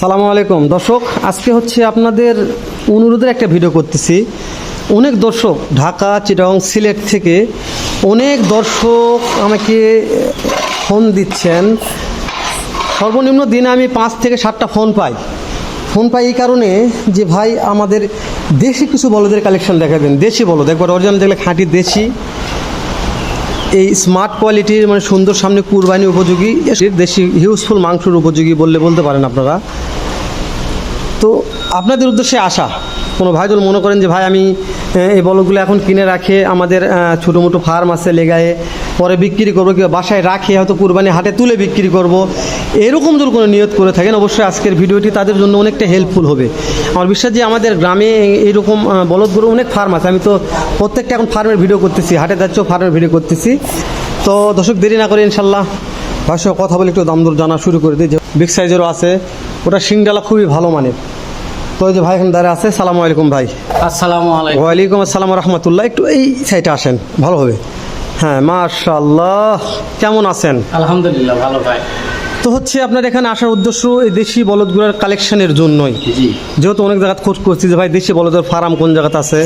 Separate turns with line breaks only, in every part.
সালামু আলাইকুম। দর্শক, আজকে হচ্ছে আপনাদের অনুরোধের একটা ভিডিও করতেছি। অনেক দর্শক ঢাকা চিটাং সিলেট থেকে অনেক দর্শক আমাকে ফোন দিচ্ছেন। সর্বনিম্ন দিনে আমি পাঁচ থেকে সাতটা ফোন পাই। ফোন পাই এই কারণে যে, ভাই, আমাদের দেশি কিছু বলদের কালেকশন দেখাবেন দেশি বলদ, একবার অরিজিনাল দেখলে খাঁটি দেশি। এই স্মার্ট কোয়ালিটির মানে সুন্দর সামনে কুরবানি উপযোগী দেশি হিউজফুল মাংসর উপযোগী বললে বলতে পারেন আপনারা। তো আপনাদের উদ্দেশ্যে আসা কোনো ভাই যদি মনে করেন যে, ভাই, আমি এই বলগুলো এখন কিনে রাখে, আমাদের ছোটো মোটো ফার্ম আছে লেগায়ে, পরে বিক্রি করব, কিংবা বাসায় রাখে, হয়তো কুরবানি হাটে তুলে বিক্রি করব। এরকম যদি কোনো নিয়ত করে থাকেন অবশ্যই আজকের ভিডিওটি তাদের জন্য অনেকটা হেল্পফুল হবে। আমার বিশ্বাস যে আমাদের গ্রামে এইরকম আহ, বলদগুলো অনেক ফার্ম আছে। আমি তো প্রত্যেকটা এখন ফার্মের ভিডিও করতেছি হাটে যাচ্ছেও ফার্মের ভিডিও করতেছি। তো দর্শক দেরি না করে ইনশাল্লাহ সঙ্গে কথা বলে একটু দাম দর জানা শুরু করে দিই। যে বিগ সাইজেরও আছে ওটা সিংডালা খুবই ভালো মানের। তো ওই যে ভাই এখানে দাঁড়িয়ে আছে সালামু আলাইকুম ভাই।
আসসালামু আলাইকুম।
ওয়ালাইকুম আসসালাম রহমতুল্লাহ। একটু এই সাইডে আসেন ভালো হবে। হ্যাঁ মাশাল্লাহ কেমন আছেন?
আলহামদুলিল্লাহ ভালো ভাই।
তো হচ্ছে আপনার এখানে আসার উদ্দেশ্য এই দেশি বলদগুলোর কালেকশনের জন্যই। যেহেতু অনেক জায়গায় খোঁজ করছি যে ভাই দেশি বলদের ফার্ম কোন জায়গাতে আছে।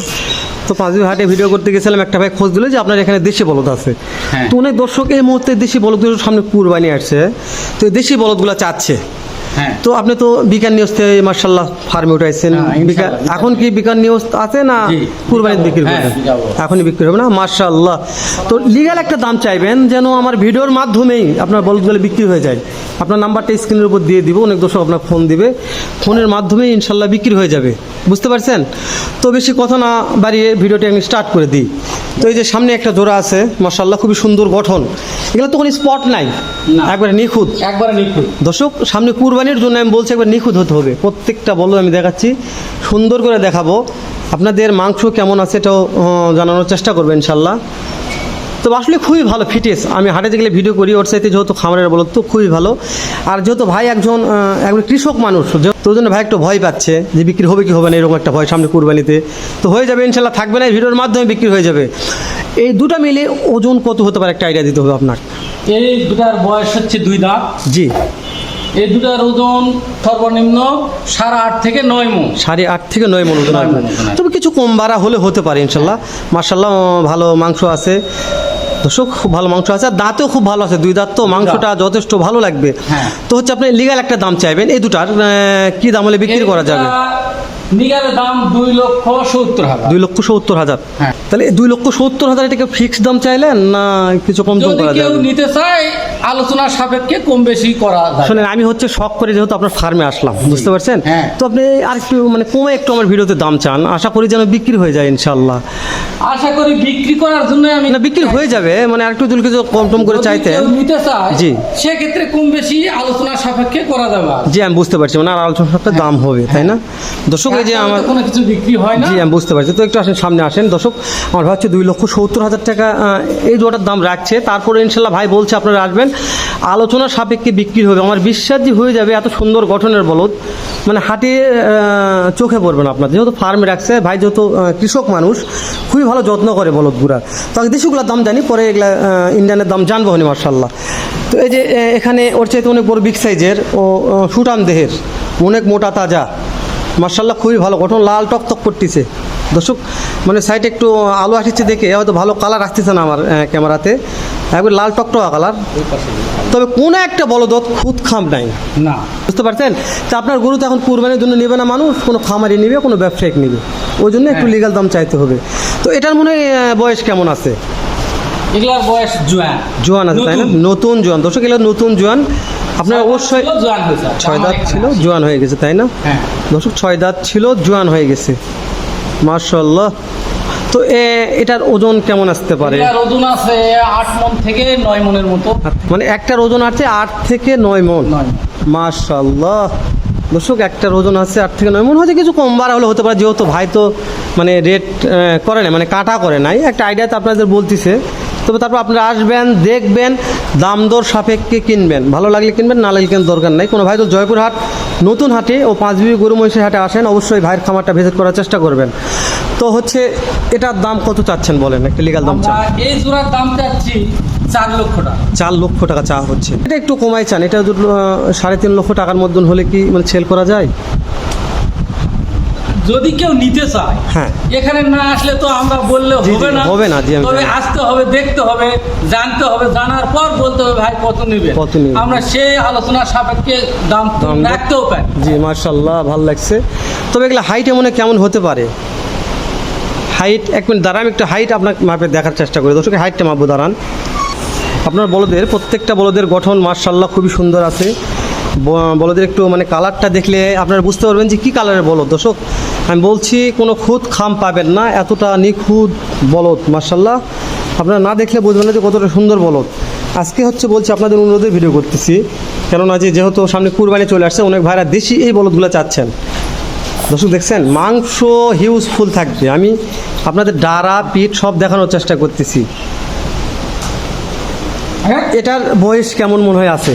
তো পাঁচবি হাটে ভিডিও করতে গেছিলাম একটা ভাই খোঁজ দিল যে আপনার এখানে দেশি বলদ আছে।
হ্যাঁ।
তো অনেক দর্শক এই মুহূর্তে দেশি বলদগুলোর সামনে কুরবানি আসছে। তো এই দেশি বলদগুলো চাচ্ছে। তো আপনি তো বিকান নিউজ থেকে মার্শাল্লাহ ফার্মে উঠাইছেন।
হ্যাঁ।
এখন কি বিকান নিউজ আছে না কুরবানির বিক্রি
হ্যাঁ,
করবেন এখনই বিক্রি হবে না? মার্শাল্লাহ তো লিগাল একটা দাম চাইবেন যেন আমার ভিডিওর মাধ্যমেই আপনার বলদগুলো বিক্রি হয়ে যায়। আপনার নাম্বারটা স্ক্রিনের উপর দিয়ে দিব অনেক দর্শক আপনার ফোন দিবে। ফোনের মাধ্যমে ইনশাল্লাহ বিক্রি হয়ে যাবে। বুঝতে পারছেন? তো বেশি কথা না বাড়িয়ে ভিডিওটি আমি স্টার্ট করে দিই। তো এই যে সামনে একটা জোড়া আছে মার্শাল্লাহ খুবই সুন্দর গঠন। এগুলো তো কোনো স্পট নাই। একবারে নিখুঁত।
একবারে নিখুঁত।
দর্শক সামনে কুরবানির জন্য আমি বলছি একবার নিখুঁত হতে হবে। প্রত্যেকটা বলো আমি দেখাচ্ছি। সুন্দর করে দেখাবো। আপনাদের মাংস কেমন আছে এটাও জানানোর চেষ্টা করব ইনশাল্লাহ তো আসলে খুবই ভালো ফিটেস আমি হাটে গেলে ভিডিও করি ওর সাথে যেহেতু খামারের বলো তো খুবই ভালো। আর যেহেতু ভাই একজন একজন কৃষক মানুষ যে- তো জন্য ভাই একটু ভয় পাচ্ছে যে বিক্রি হবে কি হবে না এরকম একটা ভয় সামনে কুরবানিতে। তো হয়ে যাবে ইনশাল্লাহ থাকবে না এই ভিডিওর মাধ্যমে বিক্রি হয়ে যাবে। এই দুটা মিলে ওজন কত হতে পারে একটা আইডিয়া দিতে হবে আপনার?
এই দুটার বয়স হচ্ছে দুই দাঁত।
জি।
এই দুটার ওজন সর্বনিম্ন সাড়ে আট থেকে নয় মন।
সাড়ে আট থেকে নয় মন ওজন। তবে কিছু কম বাড়া হলে হতে পারে ইনশাল্লাহ। মার্শাল্লাহ ভালো মাংস আছে। দর্শক খুব ভালো মাংস আছে আর দাঁতেও খুব ভালো আছে দুই দাঁত তো মাংসটা যথেষ্ট ভালো লাগবে।
হ্যাঁ।
তো হচ্ছে আপনি লিগাল একটা দাম চাইবেন এই দুটার কি দাম হলে বিক্রি করা যাবে?
নিগারের দাম দুই লক্ষ সত্তর হাজার।
দুই লক্ষ সত্তর হাজার।
হ্যাঁ।
তাহলে দুই লক্ষ সত্তর হাজার এটাকে ফিক্সড দাম চাইলেন না কিছু কম টম
যদি কেউ নিতে চায় আলোচনা সাপেক্ষে কম বেশি করা যায়।
শোনেন আমি হচ্ছে শখ করে যেহেতু আপনার ফার্মে আসলাম বুঝতে পারছেন?
হ্যাঁ।
তো আপনি আর একটু মানে কমে একটু আমার ভিডিওতে দাম চান। আশা করি যেন বিক্রি হয়ে যায় ইনশাল্লাহ
আশা করি বিক্রি করার জন্য আমি
না বিক্রি হয়ে যাবে মানে আর একটু কিছু কম টম করে
কেউ নিতে চায়
জি।
সেক্ষেত্রে কম বেশি আলোচনা সাপেক্ষে করা যাবে।
জি আমি বুঝতে পারছি মানে আর আলোচনা সাপেক্ষে দাম হবে তাই না? দর্শক এই যে আমার
কোনো কিছু বিক্রি হয় না।
জি আমি বুঝতে পারছি। তো একটু আসেন সামনে আসেন। দর্শক আমার ভাই হচ্ছে দুই লক্ষ সত্তর হাজার টাকা এই জোটার দাম রাখছে। তারপরে ইনশাল্লাহ ভাই বলছে আপনারা আসবেন। আলোচনা সাপেক্ষে বিক্রি হবে। আমার বিশ্বাস যে হয়ে যাবে এত সুন্দর গঠনের বলদ। মানে হাটে চোখে পড়বে না আপনার যেহেতু ফার্মে রাখছে ভাই যেহেতু কৃষক মানুষ খুবই ভালো যত্ন করে বলদ বলদগুলা তো আগে দেশিগুলোর দাম জানি পরে এগুলা ইন্ডিয়ানের দাম জানব হনি মার্শাল্লাহ তো এই যে এখানে ওর চাইতে অনেক বড় বিগ সাইজের ও সুটাম দেহের অনেক মোটা তাজা। মার্শাল্লাহ খুবই ভালো গঠন লাল টকটক করতেছে। দর্শক মানে সাইডে একটু আলো আসছে দেখে হয়তো ভালো কালার আসতেছে না আমার ক্যামেরাতে একবার লাল টক টকটকা কালার তবে কোনো একটা বলো বলদত খুদ খাম নাই।
না।
বুঝতে পারছেন? তা আপনার গরু তো এখন কুরবানির জন্য নেবে না মানুষ কোনো খামারি নেবে কোনো ব্যবসায়িক নেবে। ওই জন্য একটু
হ্যাঁ।
লিগাল দাম চাইতে হবে। তো এটার মনে হয় বয়স কেমন আছে?
এগুলার বয়স জোয়ান।
জোয়ান আছে তাই না?
নতুন।
নতুন জোয়ান। দর্শক এগুলো নতুন জোয়ান। আপনার অবশ্যই
জোয়ান
ছয় দাঁত ছিল জোয়ান হয়ে গেছে তাই না?
হ্যাঁ।
দর্শক ছয় দাঁত ছিল জোয়ান হয়ে গেছে। মার্শাল্লাহ তো এটার ওজন কেমন আসতে পারে?
ওজন আছে আট মন থেকে নয় মনের মতো।
মানে একটার ওজন আছে আট থেকে নয় মন। মার্শাল্লাহ দর্শক একটার ওজন আছে আট থেকে নয় মন। হয়তো কিছু কম বাড়া হলে হতে পারে যেহেতু ভাই তো মানে রেট করে না মানে কাটা করে নাই। একটা আইডিয়া তো আপনাদের বলতেছে তবে তারপর আপনারা আসবেন দেখবেন দাম দর সাপেক্ষে কিনবেন। ভালো লাগলে কিনবেন না লাগলে কেন দরকার নাই। কোনো ভাই তো জয়পুর হাট নতুন হাটে ও পাঁচ পাঁচবিবি গরু মহিষের হাটে আসেন অবশ্যই ভাইয়ের খামারটা ভিজিট করার চেষ্টা করবেন। তো হচ্ছে এটার দাম কত চাচ্ছেন বলেন? একটা লিগাল দাম চান।
এই জোড়ার দাম চাচ্ছি চার লক্ষ টাকা।
চার লক্ষ টাকা চা হচ্ছে। এটা একটু কমাই চান। এটা সাড়ে তিন লক্ষ টাকার মতন হলে কি মানে সেল করা যায়?
যদি কেউ নিতে চায়
হ্যাঁ।
এখানে না আসলে তো আমরা বললে হবে না।
হবে না,
তবে আসতে হবে দেখতে হবে জানতে হবে জানার পর বলতে হবে ভাই কত নেবে
কত নেবে।
আমরা সেই আলোচনা সাপেক্ষে দাম রাখতেও পারি।
জি মার্শাল্লাহ ভালো লাগছে। তবে এগুলো হাইট এমন কেমন হতে পারে? হাইট এক মিনিট দাঁড়ান আমি একটু হাইট আপনার মাপে দেখার চেষ্টা করি। দর্শক হাইটটা মাপবো দাঁড়ান। আপনার বলদের প্রত্যেকটা বলদের গঠন মার্শাল্লাহ খুবই সুন্দর আছে। বলদের একটু মানে কালারটা দেখলে আপনারা বুঝতে পারবেন যে কী কালারের বলদ। দর্শক আমি বলছি, কোনো খুদ খাম পাবেন না, এতটা নিখুঁত বলদ মার্শাল্লাহ আপনারা না দেখলে বুঝবেন না যে কতটা সুন্দর বলদ। আজকে হচ্ছে বলছি আপনাদের অনুরোধে ভিডিও করতেছি, কেননা যে যেহেতু সামনে কুরবানি চলে আসছে, অনেক ভাইরা দেশি এই বলদগুলো চাচ্ছেন। দর্শক দেখছেন, মাংস হিউজফুল থাকবে। আমি আপনাদের ডারা পিঠ সব দেখানোর চেষ্টা করতেছি। এটার বয়স কেমন মনে হয় আছে?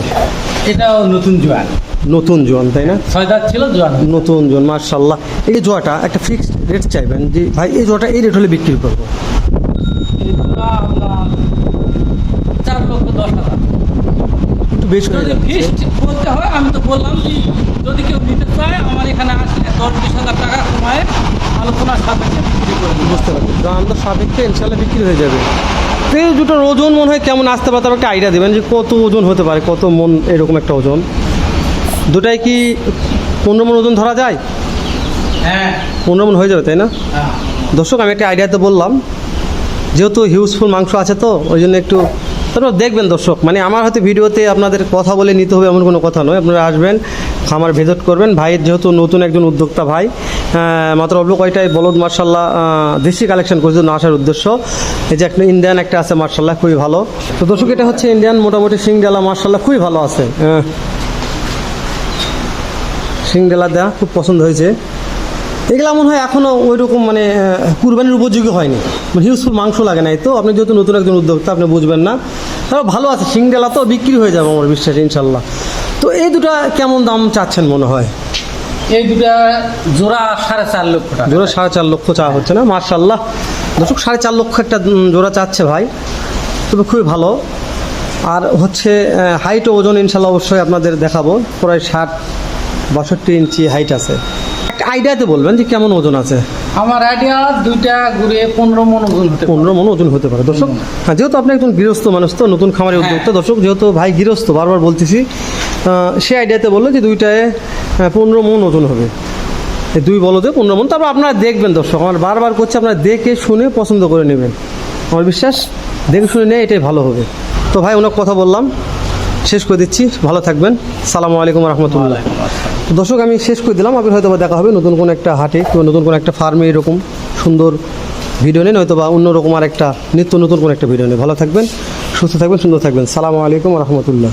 এটা নতুন জোয়ান
নতুন জোয়ান তাই না?
ছয় দাঁত ছিল জোয়ান।
নতুন জোয়ান মার্শাল্লাহ এই জোয়াটা একটা ফিক্সড রেট চাইবেন যে ভাই এই জোয়াটা এই রেট হলে বিক্রি করব।
চার লক্ষ দশ হাজার।
একটু বেশি
যদি
যাচ্ছে
বলতে হয় আমি তো বললাম যে যদি কেউ নিতে চায় আমার এখানে আসলে দশ বিশ হাজার টাকা কমায় আলোচনার সাপেক্ষে বিক্রি।
বুঝতে পারছি। সাপেক্ষে ইনশাল্লাহ বিক্রি হয়ে যাবে। তো এই দুটোর ওজন মনে হয় কেমন আসতে পারে? তার একটা আইডিয়া দেবেন যে কত ওজন হতে পারে কত মন এরকম একটা ওজন। দুটাই কি পনেরো মন ওজন ধরা যায়?
হ্যাঁ।
পনেরো মন হয়ে যাবে তাই না?
হ্যাঁ।
দর্শক আমি একটা আইডিয়াতে বললাম যেহেতু হিউজফুল মাংস আছে তো ওই জন্য একটু তারপর দেখবেন দর্শক মানে আমার হয়তো ভিডিওতে আপনাদের কথা বলে নিতে হবে এমন কোনো কথা নয় আপনারা আসবেন খামার ভিজিট করবেন। ভাইয়ের যেহেতু নতুন একজন উদ্যোক্তা ভাই মাত্র অল্প কয়টাই বলদ মার্শাল্লাহ দেশি কালেকশন করেছে না আসার উদ্দেশ্য। এই যে একটা ইন্ডিয়ান একটা আছে মার্শাল্লাহ খুবই ভালো। তো দর্শক এটা হচ্ছে ইন্ডিয়ান মোটামুটি সিংডালা মার্শাল্লাহ খুবই ভালো আছে। সিংডালা দেওয়া খুব পছন্দ হয়েছে। এগুলো মনে হয় এখনও ওই রকম মানে কুরবানির উপযোগী হয়নি। মানে হিউজফুল মাংস লাগে নাই। তো আপনি যেহেতু নতুন একজন উদ্যোক্তা আপনি বুঝবেন না। তাও ভালো আছে সিংডেলা তো বিক্রি হয়ে যাবে আমার বিশ্বাস ইনশাল্লাহ। তো এই দুটো কেমন দাম চাচ্ছেন মনে হয়?
এই দুটা জোড়া সাড়ে চার লক্ষ টাকা।
জোড়া সাড়ে চার লক্ষ চা হচ্ছে না মার্শাল্লাহ দর্শক সাড়ে চার লক্ষ একটা জোড়া চাচ্ছে ভাই। তবে খুবই ভালো। আর হচ্ছে হাইট ওজন ইনশাল্লাহ অবশ্যই আপনাদের দেখাবো। প্রায় ষাট বাষট্টি ইঞ্চি হাইট আছে। একটা আইডিয়াতে বলবেন যে কেমন ওজন আছে?
আমার আইডিয়া দুইটা ঘুরে পনেরো মন ওজন হতে
পনেরো মন ওজন হতে পারে। দর্শক হ্যাঁ যেহেতু আপনি একজন গৃহস্থ মানুষ তো নতুন খামারের
হ্যাঁ।
উদ্যোক্তা দর্শক যেহেতু ভাই গৃহস্থ বারবার বলতেছি সে আইডিয়াতে বলল যে দুইটায় পনেরো মন ওজন হবে। এই দুই বলতে পনেরো মন তারপর আপনারা দেখবেন দর্শক আমার বারবার করছে আপনারা দেখে শুনে পছন্দ করে নেবেন। আমার বিশ্বাস দেখে শুনে নেয় এটাই ভালো হবে। তো ভাই অনেক কথা বললাম। শেষ করে দিচ্ছি। ভালো থাকবেন। সালাম আলাইকুম রহমতুল্লাহ। দর্শক, আমি শেষ করে দিলাম। আপনি হয়তো দেখা হবে নতুন কোনো একটা হাটে কিংবা নতুন কোনো একটা ফার্মে এরকম সুন্দর ভিডিও নেই নয়তো বা অন্যরকম আর একটা নিত্য নতুন কোনো একটা ভিডিও নেই ভালো থাকবেন, সুস্থ থাকবেন, সুন্দর থাকবেন। সালামু আলাইকুম রহমতুল্লাহ।